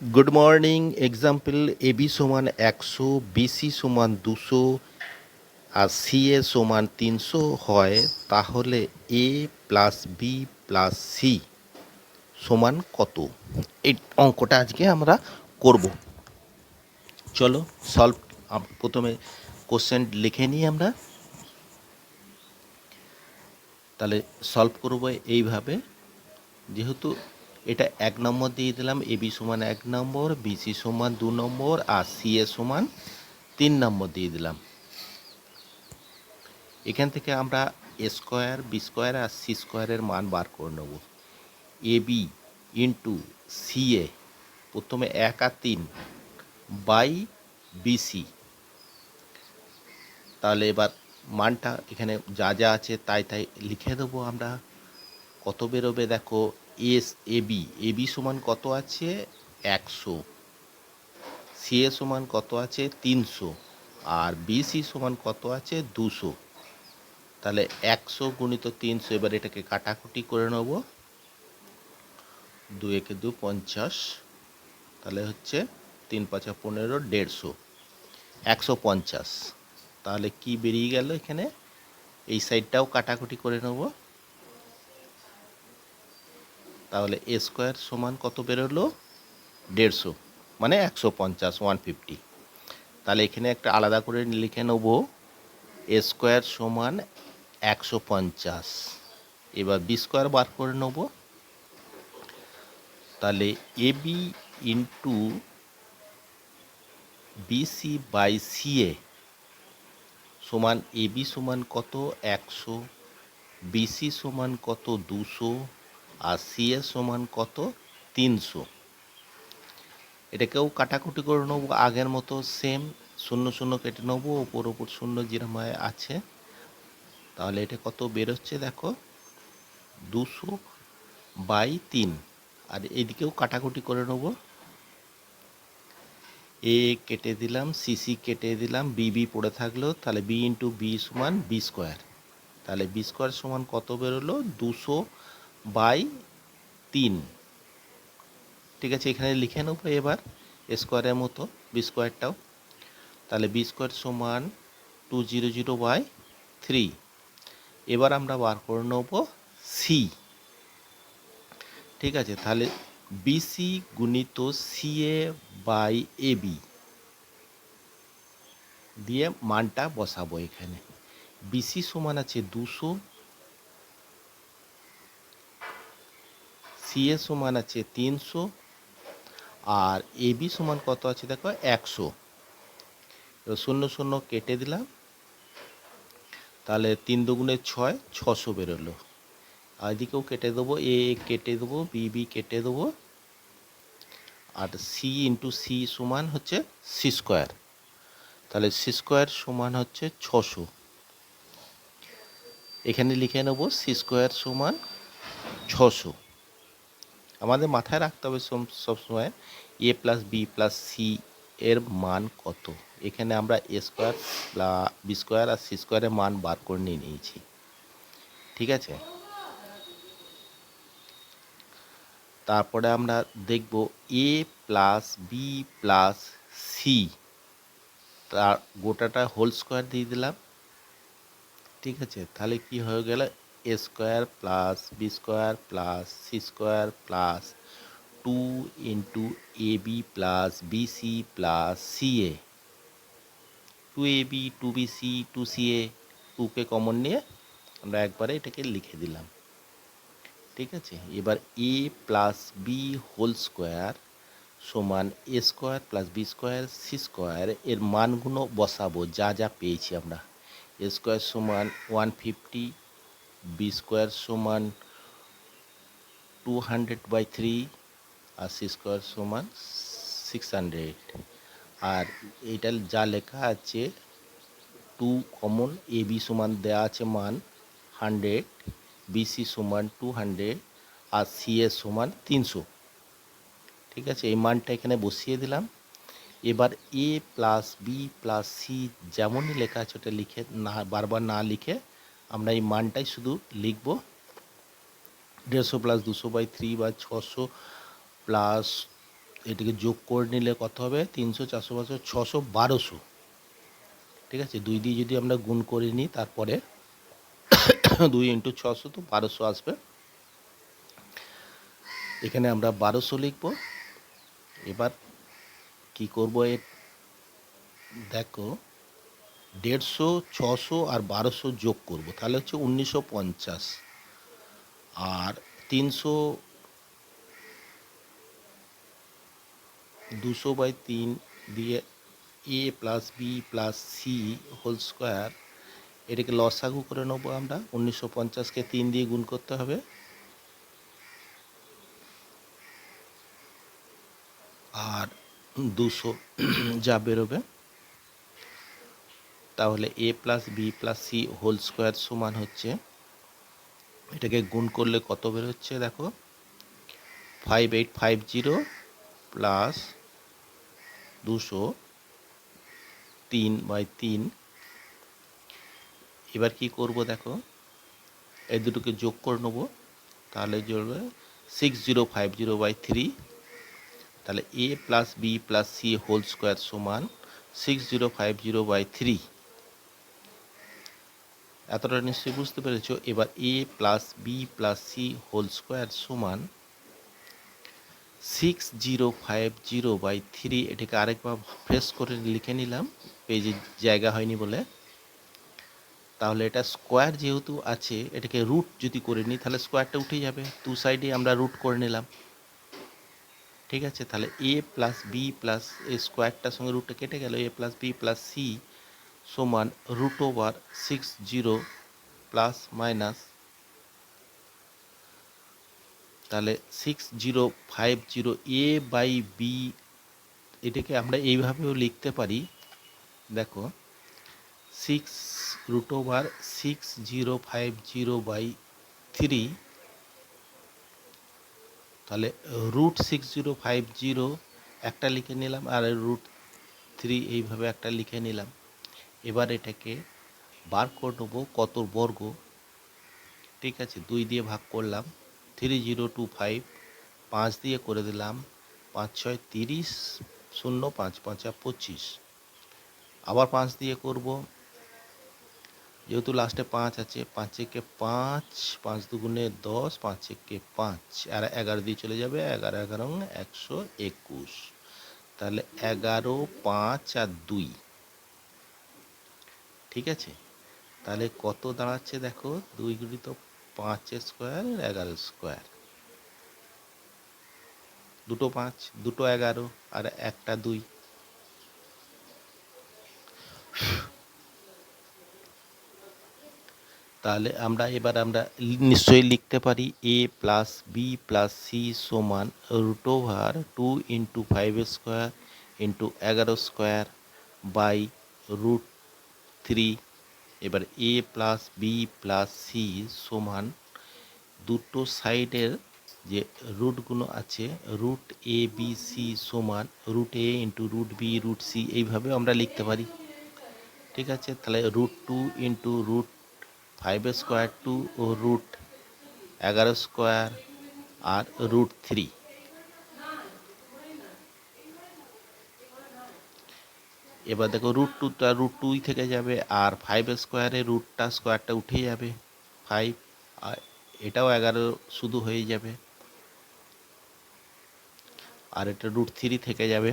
Good morning example AB সমান একশো BC সমান দুশো, আর সিএ সমান তিনশো হয়, তাহলে A plus B plus C সমান কত? এই অঙ্কটা আজকে আমরা করব। চলো সলভ প্রথমে কোশ্চেন লিখে নিই আমরা। তাহলে সলভ করব এইভাবে, যেহেতু এটা এক নম্বর দিয়ে দিলাম, এ বি সমান এক নম্বর বিসি সমান দু নম্বর, আর সি এ সমান তিন নম্বর দিয়ে দিলাম। এখান থেকে আমরা এ স্কোয়ার, বি স্কোয়ার আর সি স্কোয়ারের মান বার করে নেব। A B into C A, প্রথমে এক আর তিন বাই বিসি তাহলে এবার মানটা এখানে যা যা আছে তাই তাই লিখে দেবো আমরা। কত বেরোবে দেখো S, A B. A B সমান কত আছে? একশো। সি এ সমান কত আছে? তিনশো। আর বিসি সমান কত আছে? দুশো। তাহলে একশো গুণিত তিনশো, এবার এটাকে কাটাকুটি করে নেব। দু একে দু, পঞ্চাশ। তাহলে হচ্ছে তিন পাঁচা পনেরো, দেড়শো। একশো পঞ্চাশ। তাহলে কি বেরিয়ে গেল এখানে? এই সাইডটাও কাটাকুটি করে নেব। তাহলে এ স্কোয়ার সমান কত বেরোলো? দেড়শো মানে একশো পঞ্চাশ ওয়ান ফিফটি তাহলে এখানে একটা আলাদা করে লিখে নেব এ স্কোয়ার সমান একশো পঞ্চাশ। এবার বি স্কোয়ার বার করে নেব। তাহলে A B into BC by সমান এ বি সমান কত? একশো বিসি সমান কত? দুশো আর সিএ সমান কত? তিনশো। এটাকেও কাটাকুটি করে নেব, আগের মতো সেম শূন্য শূন্য কেটে নেব ওপর ওপর শূন্য যেরকম আছে। তাহলে এটা কত বেরোচ্ছে দেখো? দুশো বাই তিন। আর এদিকেও কাটাকুটি করে নেব। এ কেটে দিলাম সিসি কেটে দিলাম বিবি পড়ে থাকল, তাহলে বি ইন্টু বি সমান বি স্কোয়ার তাহলে বি স্কোয়ার সমান কত বেরোলো? দুশো বাই তিন। ঠিক আছে, এখানে লিখে নেব এবার স্কোয়ারের মতো বি স্কোয়ারটাও তাহলে বি স্কোয়ার সমান two zero zero by three এবার আমরা বার করে নেব সি ঠিক আছে, তাহলে বিসি গুণিত সিএ বাই এ বি দিয়ে মানটা বসাবো এখানে। বিসি সমান আছে দুশো সিএ সমান আছে তিনশো আর এ বি সমান কত আছে দেখো একশো। শূন্য শূন্য কেটে দিলাম। তাহলে তিন দুগুণে ছয়, ছশো বেরোলো। আর এদিকেও কেটে দেবো এ কেটে দেবো বি বি কেটে দেবো। আর সি ইন্টু সি সমান হচ্ছে সি স্কোয়ার তাহলে সি স্কোয়ার সমান হচ্ছে ছশো। এখানে লিখে নেব সি স্কোয়ার সমান ছশো। আমাদের মাথায় রাখতে হবে সবসময় A plus B plus C এর মান কত। এখানে আমরা এ স্কোয়ার বি স্কোয়ার আর সি স্কোয়ারের মান বার করে নিয়ে নিয়েছি। ঠিক আছে? তারপরে আমরা দেখব A plus B plus C তার গোটাটা হোল স্কোয়ার দিয়ে দিলাম। ঠিক আছে? তাহলে কি হয়ে গেল? A square plus B square plus C square plus two into A B plus BC plus C A. Two A B, two B C, two C A, টুকে কমন নিয়ে আমরা একবারে এটাকে লিখে দিলাম। ঠিক আছে? এবার A plus B whole square সমান A square plus B square C square এর মানগুলো বসাবো, যা যা পেয়েছি আমরা। এ স্কোয়ার সমান ওয়ান ফিফটি বি স্কোয়ার সমান টু হান্ড্রেড বাই থ্রি আর সি স্কোয়ার সমান সিক্স হান্ড্রেড আর এইটা যা লেখা আছে টু কমন এ বি সমান দেওয়া আছে মান হান্ড্রেড বিসি সমান টু হান্ড্রেড আর সি এস সমান তিনশো। ঠিক আছে, এই মানটা এখানে বসিয়ে দিলাম। এবার A plus B plus C যেমনই লেখা আছে, ওটা লিখে না, বারবার না লিখে আমরা এই মানটাই শুধু লিখব। দেড়শো প্লাস দুশো বাই থ্রি বা ছশো প্লাস এটাকে যোগ করে নিলে কত হবে? তিনশো, চারশো, পাঁচশো, ছশো, বারোশো। ঠিক আছে? দুই দিয়ে যদি আমরা গুণ করে নিই, তারপরে দুই ইন্টু ছশো তো বারোশো আসবে। এখানে আমরা বারোশো লিখব। এবার কি করব এ দেখো দেড়শো, ছশো আর বারোশো যোগ করব, তাহলে হচ্ছে উনিশশো পঞ্চাশ। আর তিনশো দুশো বাই তিন দিয়ে A plus B plus C whole square, এটাকে লসাগু করে নেব আমরা, উনিশশো পঞ্চাশকে তিন দিয়ে গুণ করতে হবে। আর দুশো যা বেরোবে তাহলে A plus B plus C whole square সমান হচ্ছে, এটাকে গুণ করলে কত বেরোচ্ছে দেখো? Five eight five zero plus দুশো তিন বাই তিন। এবার কি করব দেখো? এই দুটোকে যোগ করে নেব, তাহলে জড়বে six zero five zero by three তাহলে A plus B plus C whole square সমান six zero five zero by three এতটা নিশ্চয়ই বুঝতে পেরেছ। এবার A plus B plus C whole square সমান six zero five zero by three এটাকে আরেকবার ফ্রেশ করে লিখে নিলাম। পেজে জায়গা হয়নি বলে। তাহলে এটা স্কোয়ার যেহেতু আছে, এটাকে রুট যদি করে নিই, তাহলে স্কোয়ারটা উঠে যাবে। টু সাইডে আমরা রুট করে নিলাম। ঠিক আছে? তাহলে A plus B plus A স্কোয়ারটার সঙ্গে রুটটা কেটে গেল। A plus B plus C সমান root over six zero plus minus তাহলে six zero five zero A by B এটাকে আমরা এইভাবেও লিখতে পারি। দেখো six root over six zero five zero by three তাহলে root six zero five zero একটা লিখে নিলাম আর রুট থ্রি এইভাবে একটা লিখে নিলাম। এবার এটাকে বার করে নেব কত বর্গ? ঠিক আছে, দুই দিয়ে ভাগ করলাম থ্রি জিরো টু ফাইভ পাঁচ দিয়ে করে দিলাম, পাঁচ ছয় তিরিশ, শূন্য পাঁচ, পাঁচা পঁচিশ। আবার পাঁচ দিয়ে করব, যেহেতু লাস্টে পাঁচ আছে, পাঁচ একে পাঁচ পাঁচ দুগুণে দশ, পাঁচ একে পাঁচ, আর এগারো দিয়ে চলে যাবে, এগারো এগারো, একশো একুশ। তাহলে এগারো, পাঁচ আর দুই। ঠিক আছে? তাহলে কত দাঁড়াচ্ছে দেখো? দুই গুণিত পাঁচ স্কোয়ার এগারো স্কোয়ার দুটো পাঁচ, দুটো এগারো, আর একটা দুই। তাহলে আমরা, এবার আমরা নিশ্চয়ই লিখতে পারি A plus B plus C সমান root over two into five square into এগারো স্কোয়ার বাই রুট থ্রি, এবার A plus B plus C সমান দুটো সাইডের যে রুটগুলো আছে, রুট এ, বি, সি সমান root A into root B, root C, এইভাবে আমরা লিখতে পারি। ঠিক আছে? তাহলে root two into root five square two ও রুট এগারো স্কোয়ার আর রুট থ্রি। এবার দেখো রুট টুটা রুট টুই থেকে যাবে আর ফাইভ স্কোয়ারে রুটটা স্কোয়ারটা উঠে যাবে। ফাইভ আর এটাও এগারো শুধু হয়ে যাবে। আর এটা রুট থ্রি থেকে যাবে।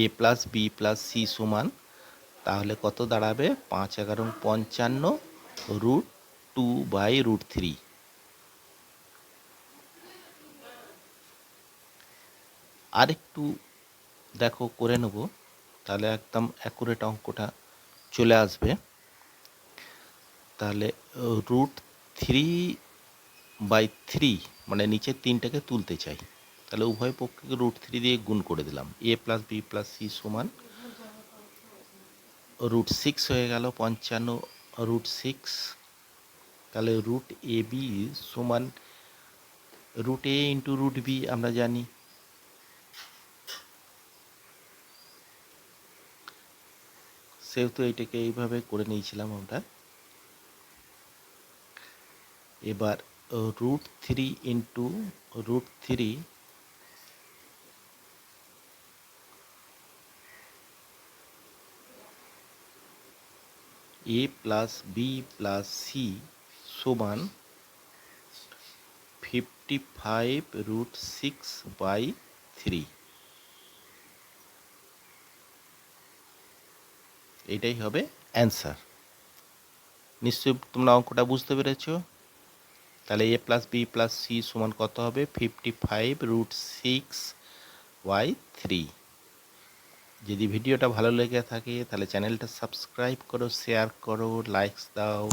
A plus B plus C সমান, তাহলে কত দাঁড়াবে? পাঁচ এগারো পঞ্চান্ন root two by root three আরেকটু দেখো, করে নেব। তাহলে একদম অ্যাকুরেট অঙ্কটা চলে আসবে। তাহলে রুট থ্রি বাই থ্রি মানে নিচের তিনটাকে তুলতে চাই। তাহলে উভয় পক্ষকে রুট থ্রি দিয়ে গুণ করে দিলাম। A plus B plus C সমান রুট সিক্স হয়ে গেল, পঞ্চান্ন রুট সিক্স তাহলে রুট এ বি সমান root A into root B আমরা জানি। সেহেতু এটাকে এইভাবে করে নিয়েছিলাম আমরা। এবার root three into root three A plus B plus C সমান fifty five root six by three এটাই হবে অ্যান্সার নিশ্চয়ই তোমরা অঙ্কটা বুঝতে পেরেছ? তাহলে A plus B plus C সমান কত হবে? Fifty five root six by three যদি ভিডিওটা ভালো লেগে থাকে, তাহলে চ্যানেলটা সাবস্ক্রাইব করো শেয়ার করো লাইকস দাও।